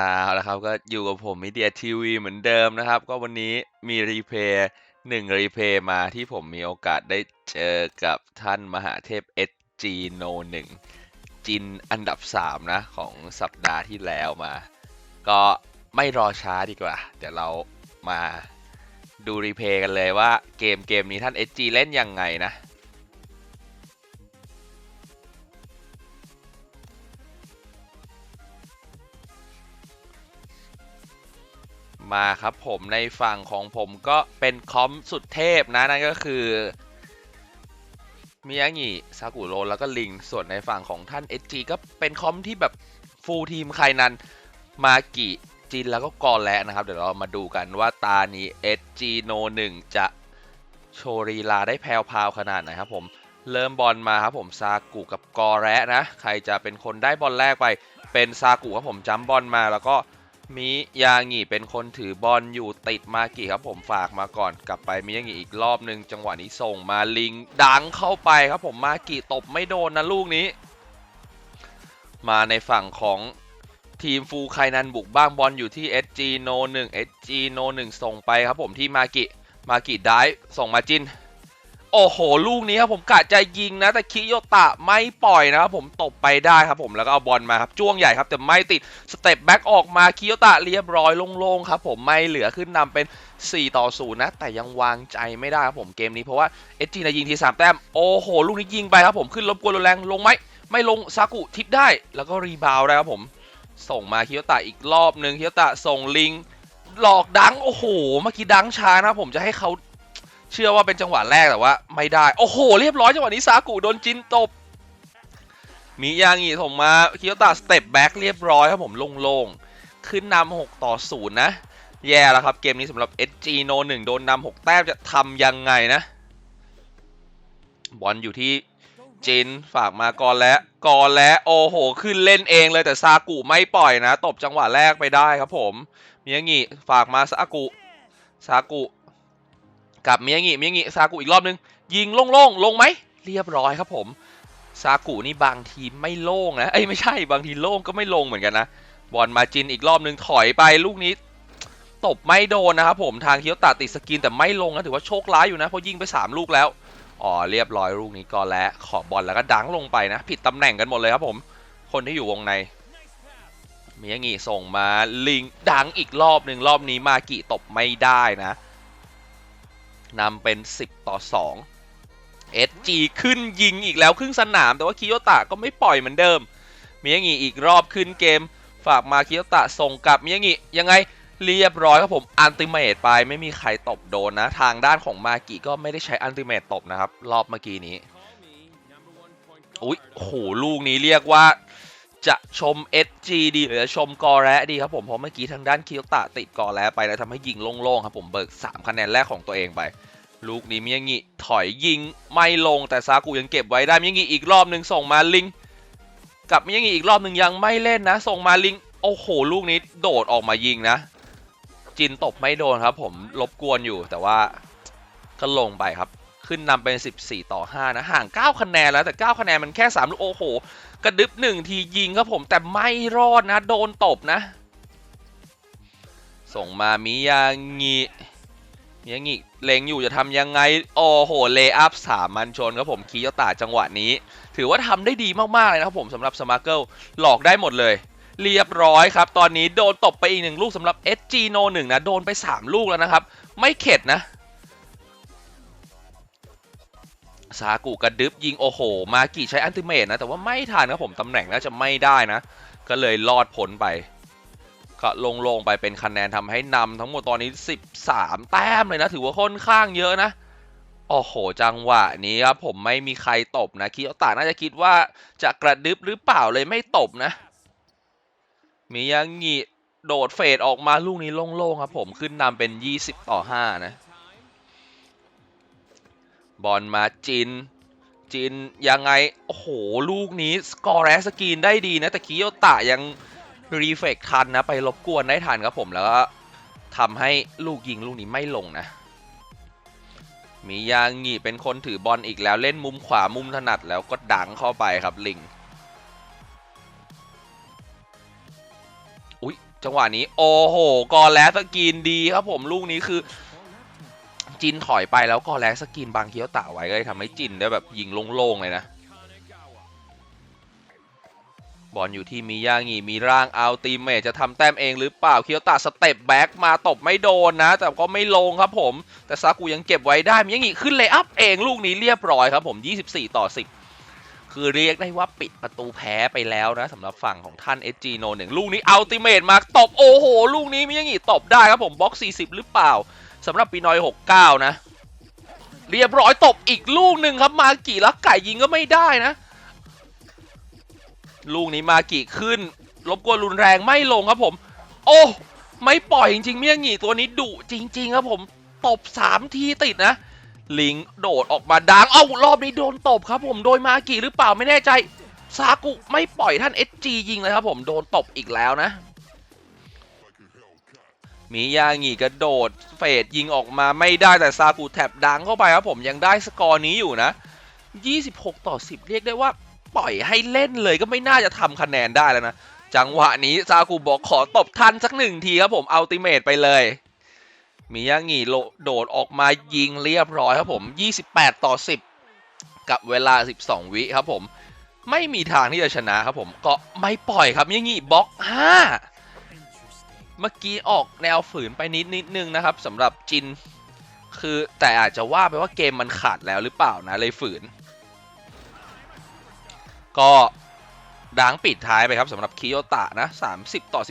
อ่าเอาละครับก็อยู่กับผมมีเดียทีวีเหมือนเดิมนะครับ ก็วันนี้มีรีเพย์หนึ่งรีเพย์มาที่ผมมีโอกาสได้เจอกับท่านมหาเทพ SG No 1จินอันดับ 3 นะ ของสัปดาห์ที่แล้วมา ก็ไม่รอช้าดีกว่า เดี๋ยวเรามาดูรีเพย์กันเลยว่าเกมเกมนี้ท่าน SG เล่นยังไงนะ มาครับผมในฝั่งของผมก็เป็นคอมสุดเทพนะนั่นก็คือมิยางิซากุโรแล้วก็ลิง ส่วนในฝั่งของท่าน SG ก็เป็นคอมที่แบบฟูลทีมใครนั้นมากิจินแล้วก็กอแลนะครับ เดี๋ยวเรามาดูกันว่าตานี้ SG No 1จะโชว์รีลาได้แพรวๆขนาดไหนครับผมเริ่มบอลมาครับผมซากุกับกอแระนะ ใครจะเป็นคนได้บอลแรกไปเป็นซากุครับผมจัมบอลมาแล้วก็ มิยางิเป็นคนถือบอลอยู่ติดมากิครับผมฝากมาก่อนกลับไปมิยางิอีกรอบหนึ่งจังหวะนี้ส่งมาลิงดังเข้าไปครับผมมากิตบไม่โดนนะลูกนี้ มาในฝั่งของทีมฟูไคนันบุกบ้างบอลอยู่ที่ SG No 1 SG No 1ส่งไปครับผมที่มากิมากิได้ส่งมาจิน โอ้โห ลูกนี้ครับผมกะจะยิงนะ แต่คิโยตะไม่ปล่อยนะครับผมตบไปได้ครับผมแล้วก็เอาบอลมาครับจ้วงใหญ่ครับแต่ไม่ติดสเต็ปแบ็กออกมาคิโยตะเรียบร้อยโล่งๆครับผมไม่เหลือขึ้นนำเป็น 4 ต่อ 0 นะ แต่ยังวางใจไม่ได้ครับผมเกมนี้เพราะว่าเอจีนะยิงที3แต้มโอ้โห ลูกนี้ยิงไปครับผมขึ้นรบกวนรุนแรงลงไหมไม่ลงซากุทิปได้ แล้วก็รีบาวได้ครับผม ส่งมาคิโยตะอีกรอบหนึ่งคิโยตะส่งลิงหลอกดังโอ้โหเมื่อกี้ดังช้านะผมจะให้เขา เชื่อว่าเป็นจังหวะแรกแต่ว่า ไม่ได้ โอ้โห เรียบร้อยจังหวะนี้ซากุโดนจินตบ มียางิส่งมาคิโยตะสเต็ปแบ็กเรียบร้อยครับผมโล่งๆ ขึ้นนำ6ต่อ0นะ แย่แล้วครับเกมนี้สำหรับ SG No 1 โดนนำ6แต้มจะทำยังไงนะ บอลอยู่ที่จินฝากมาก่อนแล้วก่อนแล้วโอ้โห ขึ้นเล่นเองเลยแต่ซากุไม่ปล่อยนะ ตบจังหวะแรกไปได้ครับผมมิยางิฝากมาซากุซากุ กับมิยางิมิยางิซากุอีกรอบนึง ยิงโล่งๆลงไหมเรียบร้อยครับผมซากุนี่บางทีไม่โล่งนะเอ้ยไม่ใช่บางทีโล่งก็ไม่ลงเหมือนกันนะบอลมาจินอีกรอบนึงถอยไปลูกนี้ ตบไม่โดนนะครับผมทางเคียวตาติดสกินแต่ไม่ลงนะถือว่าโชคร้ายอยู่นะเพราะยิงไป 3 ลูกแล้วอ๋อเรียบร้อยลูกนี้ก็แล้วขอบอลแล้วก็ดังลงไปนะ ผิดตำแหน่งกันหมดเลยครับผม คนที่อยู่วงในมิยางิส่งมาลิงดังอีกรอบหนึ่งรอบนี้มากิตบไม่ได้นะ นำเป็น 10 ต่อ 2 SG ขึ้นยิงอีกแล้วครึ่งสนาม แต่ว่าคิโยตะก็ไม่ปล่อยเหมือนเดิม มิยางิอีกรอบขึ้นเกม ฝากมาคิโยตะส่งกลับมิยางิยังไงเรียบร้อยครับผมอันติเมตไปไม่มีใครตบโดนนะ ทางด้านของมากิก็ไม่ได้ใช้อันติเมตตบนะครับ รอบเมื่อกี้นี้ อุ้ยโหลูกนี้เรียกว่า จะชม SG ดีหรือชมกอแระดีครับผม เพราะเมื่อกี้ทางด้านคิโยตะติดกอแระไปแล้วทำให้ยิงโล่งๆครับผมเบิก 3 คะแนนแรกของตัวเองไป ลูกนี้มิยางิถอยยิงไม่ลงแต่ซากุยังเก็บไว้ได้มิยางิอีกรอบหนึ่งส่งมาลิง กับมิยางิอีกรอบหนึ่งยังไม่เล่นนะ ส่งมาลิง โอ้โห ลูกนี้โดดออกมายิงนะ จินตบไม่โดนครับ ผมรบกวนอยู่แต่ว่าก็ลงไปครับ ขึ้นนำเป็น 14 ต่อ 5 นะ ห่าง 9 คะแนนแล้วแต่ 9 คะแนนมันแค่ 3 ลูก โอ้โห กระดึบหนึ่งทียิงครับผมแต่ไม่รอดนะ โดนตบนะ ส่งมามิยางิมิยางิเลงอยู่จะทำยังไง โอ้โห เลย์อัพสามมันชนครับผมคีโยตะจังหวะนี้ ถือว่าทำได้ดีมาก ๆ เลยนะครับผมสำหรับสมาร์เกิลหลอกได้หมดเลยเรียบร้อยครับ ตอนนี้โดนตบไปอีกหนึ่งลูกสำหรับ SG No 1นะ โดนไป 3 ลูกแล้วนะครับ ไม่เข็ดนะ ซากุกระดึบยิงโอ้โห มากิใช้อันติเมตนะ แต่ว่าไม่ทันครับผมตำแหน่งน่าจะไม่ได้นะ ก็เลยรอดพ้นไป ก็ลงลงไปเป็นคะแนนทำให้นำทั้งหมดตอนนี้ 13 แต้มเลยนะ ถือว่าค่อนข้างเยอะนะโอ้โห จังหวะนี้ครับผมไม่มีใครตบนะคิโอตะน่าจะคิดว่าจะกระดึบหรือเปล่าเลยไม่ตบนะ มียังงีโดดเฟดออกมาลูกนี้โล่งๆครับผมขึ้นนำเป็น 20 ต่อ 5 นะ บอลมาจิน จินยังไง โอ้โห ลูกนี้สกอร์แรสกรีนได้ดีนะ แต่คิโยตะยังรีเฟกทันนะ ไปรบกวนได้ทันครับผมแล้วก็ทำให้ลูกยิงลูกนี้ไม่ลงนะ มียางงีเป็นคนถือบอลอีกแล้วเล่นมุมขวามุมถนัดแล้วก็ดังเข้าไปครับลิงอุ้ยจังหวะนี้ โอ้โหกอแลสกินดีครับผมลูกนี้คือ จินถอยไปแล้วกอแลกสกินบางเคียวตาไว้ก็เลยทำให้จินได้แบบยิงโล่งๆเลยนะบอลอยู่ที่มิยางิมีร่างเอัลติเมทจะทำแต้มเองหรือเปล่าเคียวตาสเต็ปแบ็กมาตบไม่โดนนะ แต่ก็ไม่ลงครับผม แต่ซากุยังเก็บไว้ได้มิยางิขึ้นเลยอัพเองลูกนี้เรียบร้อยครับผม 24 ต่อ 10 คือเรียกได้ว่าปิดประตูแพ้ไปแล้วนะสำหรับฝั่งของท่าน SG No 1ลูกนี้อัลติเมทมาตบโอ้โห ลูกนี้มิยางิตบได้ครับผมบล็อก 40 หรือเปล่า สำหรับปีนอย 69 นะ เรียบร้อยตบอีกลูกหนึ่งครับ มากี่ลักไก่ยิงก็ไม่ได้นะ ลูกนี้มากี่ขึ้นรบกวนรุนแรงไม่ลงครับผม โอ้ ไม่ปล่อยจริงๆเมี่ยงหงีตัวนี้ดุจริง ๆ ครับผม ตบ 3 ทีติดนะ ลิงโดดออกมาดัง เอ้ารอบนี้โดนตบครับผมโดยมากี่หรือเปล่าไม่แน่ใจ ซากุไม่ปล่อยท่าน SG ยิงเลยครับผมโดนตบอีกแล้วนะ มียางีกระโดดเฟดยิงออกมาไม่ได้แต่ซากุแท็บดังเข้าไปครับผมยังได้สกอร์นี้อยู่นะ 26 ต่อ 10 เรียกได้ว่าปล่อยให้เล่นเลยก็ไม่น่าจะทำคะแนนได้แล้วนะ จังหวะนี้ซากุบอกขอตบทันสักหนึ่งทีครับผมอัลติเมทไปเลยมียางีโลโดดออกมายิงเรียบร้อยครับผม 28 ต่อ 10 กับเวลา 12 วิครับผม ไม่มีทางที่จะชนะครับผมก็ไม่ปล่อยครับมิยางีบล็อก 5 เมื่อกี้ออกแนวฝืนไปนิดนิดนึงนะครับสำหรับจิน คือแต่อาจจะว่าไปว่าเกมมันขาดแล้วหรือเปล่านะเลยฝืน ก็ดังปิดท้ายไปครับสำหรับคิโยตะนะ 30 ต่อ 12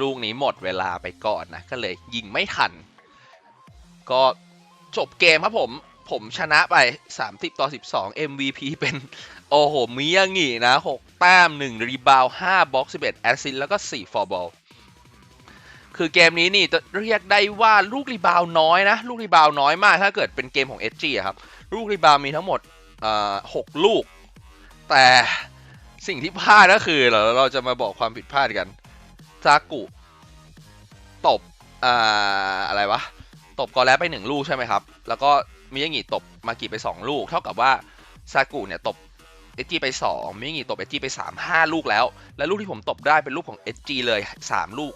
ลูกนี้หมดเวลาไปก่อนนะ ก็เลยยิงไม่ทัน ก็จบเกมครับผม ผมชนะไป 30 ต่อ 12 MVP เป็น โอ้โห มิยางินะ 6 แต้ม 1 รีบาว5บล็อก 11 แอสซิสแล้วก็ 4 ฟอร์บอล คือเกมนี้นี่จะเรียกได้ว่าลูกรีบาวน้อยนะ ลูกรีบาวน้อยมาก ถ้าเกิดเป็นเกมของ SG อะครับ ลูกรีบาวมีทั้งหมดหกลูก แต่สิ่งที่พลาดก็คือเราเราจะมาบอกความผิดพลาดกัน ซากุ ตบอ่าอะไรวะ ตบกอแล้วไปหนึ่งลูกใช่ไหมครับ แล้วก็มิยางิตบมากิไปสองลูก เท่ากับว่าซากุเนี่ยตบ เอจีไปสองมิยางิตบเอจีไปสามห้าลูกแล้ว และลูกที่ผมตบได้เป็นลูกของเอจีเลยสามลูก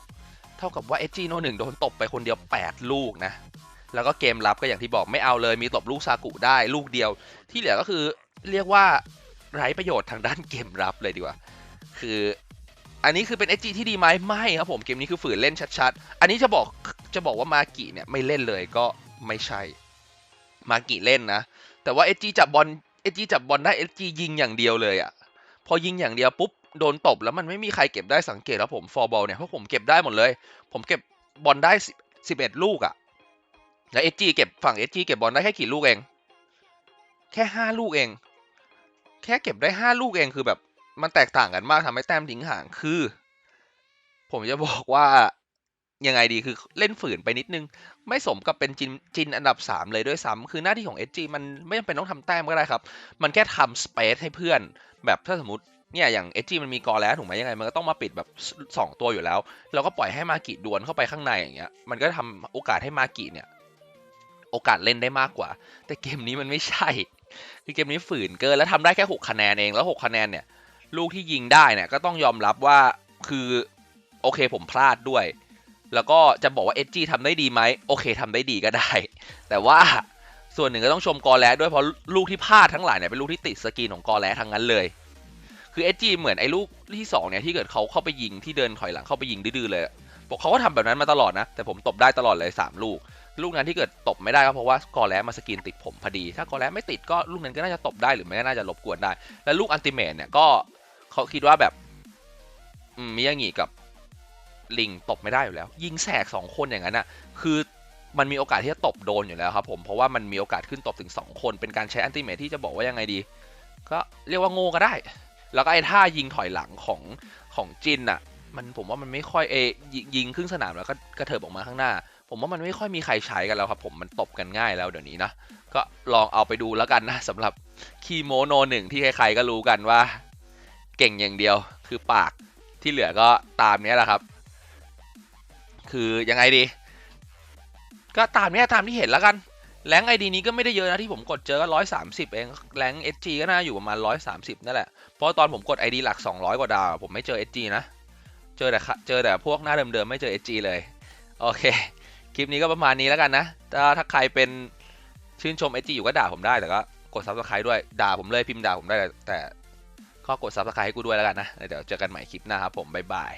เท่ากับว่าเอจีโนหนึ่งโดนตบไปคนเดียวแปดลูกนะ แล้วก็เกมรับก็อย่างที่บอกไม่เอาเลยมีตบลูกซากุได้ลูกเดียว ที่เหลือก็คือเรียกว่าไร้ประโยชน์ทางด้านเกมรับเลยดีกว่า คืออันนี้คือเป็น SG ที่ดีไหมไม่ครับผมเกมนี้คือฝืนเล่นชัดๆ อันนี้จะบอกจะบอกว่ามากิเนี่ยไม่เล่นเลยก็ไม่ใช่มากิเล่นนะ แต่ว่า SG จับบอล SG จับบอลได้ SG ยิงอย่างเดียวเลยอะ่ะ พอยิงอย่างเดียวปุ๊บโดนตบแล้วมันไม่มีใครเก็บได้สังเกตแล้วผมฟอร์บอลเนี่ยเพราะผมเก็บได้หมดเลย ผมเก็บบอลได้สิบเอ็ดลูกอะ่ะแล้วเอจีเก็บฝั่งเอจีเก็บบอลได้แค่กี่ลูกเอง แค่ห้าลูกเอง แค่เก็บได้ห้าลูกเองคือแบบมันแตกต่างกันมากทำให้แต้มทิ้งห่างคือ ผมจะบอกว่า ยังไงดีคือเล่นฝืนไปนิดนึง ไม่สมกับเป็นจินจินอันดับ 3 เลยด้วยซ้ำคือหน้าที่ของ SG มันไม่จำเป็นต้องทำแต้มก็ได้ครับ มันแค่ทำสเปซให้เพื่อน แบบถ้าสมมติเนี่ยอย่าง SG มันมีกอแล้วถูกไหมยังไง มันก็ต้องมาปิดแบบ 2 ตัวอยู่แล้ว เราก็ปล่อยให้มากิดวนเข้าไปข้างในอย่างเงี้ยมันก็ทำโอกาสให้มากิเนี่ยโอกาสเล่นได้มากกว่า แต่เกมนี้มันไม่ใช่ คือเกมนี้ฝืนเกินแล้วทำได้แค่6คะแนนเองแล้ว 6 คะแนนเนี่ย ลูกที่ยิงได้เนี่ยก็ต้องยอมรับว่าคือโอเคผมพลาดด้วย แล้วก็จะบอกว่า SG ทำได้ดีไหมโอเคทำได้ดีก็ได้ แต่ว่าส่วนหนึ่งก็ต้องชมกอแลด้วยเพราะลูกที่พลาดทั้งหลายเนี่ยเป็นลูกที่ติดสกีนของกอแลทั้งนั้นเลย คือ SG เหมือนไอ้ลูกที่2เนี่ยที่เกิดเขาเข้าไปยิงที่เดินถอยหลังเข้าไปยิงดื้อเลยบอกเขาก็ทำแบบนั้นมาตลอดนะ แต่ผมตบได้ตลอดเลย 3 ลูก ลูกนั้นที่เกิดตบไม่ได้ก็เพราะว่ากอแลมาสกีนติดผมพอดี ถ้ากอแลไม่ติดก็ลูกนั้นก็น่าจะตบได้หรือไม่น่าจะรบกวนได้ และลูกอันติเมทเนี่ยก็เขาคิดว่าแบบมิยางิกับ ลิงตบไม่ได้อยู่แล้ว ยิงแสกสองคนอย่างนั้นอะคือมันมีโอกาสที่จะตบโดนอยู่แล้วครับผมเพราะว่ามันมีโอกาสขึ้นตบถึง 2 คนเป็นการใช้อันติเมทที่จะบอกว่ายังไงดี ก็เรียกว่าโง่ก็ได้ แล้วก็ไอ้ท่ายิงถอยหลังของของจินอะ มันผมว่ามันไม่ค่อยเอยิงครึ่งสนามแล้วก็กระเถิบออกมาข้างหน้า ผมว่ามันไม่ค่อยมีใครใช้กันแล้วครับผมมันตบกันง่ายแล้วเดี๋ยวนี้นะก็ลองเอาไปดูแล้วกันนะสำหรับคีโมโนหนึ่งที่ใครๆก็รู้กันว่า เก่งอย่างเดียวคือปากที่เหลือก็ตามนี้แหละครับ คือยังไงดี ก็ตามนี้ตามที่เห็นแล้วกันแรงไอดีนี้ก็ไม่ได้เยอะนะที่ผมกดเจอก็ร้อยสามสิบเองแรงเอจีก็น่าอยู่ประมาณร้อยสามสิบนั่นแหละ เพราะตอนผมกดไอดีหลักสองร้อยกว่าดาว ผมไม่เจอเอจีนะ เจอแต่เจอแต่พวกหน้าเดิมๆไม่เจอเอจีเลย โอเค คลิปนี้ก็ประมาณนี้แล้วกันนะ ถ้าถ้าใครเป็นชื่นชมเอจีอยู่ก็ด่าผมได้แต่ก็กดซับสไครต์ด้วยด่าผมเลยพิมพ์ด่าผมได้แต่ก็กดซับสไครต์ให้กูด้วยแล้วกันนะ เดี๋ยวเจอกันใหม่คลิปหน้าครับผมบ๊ายบาย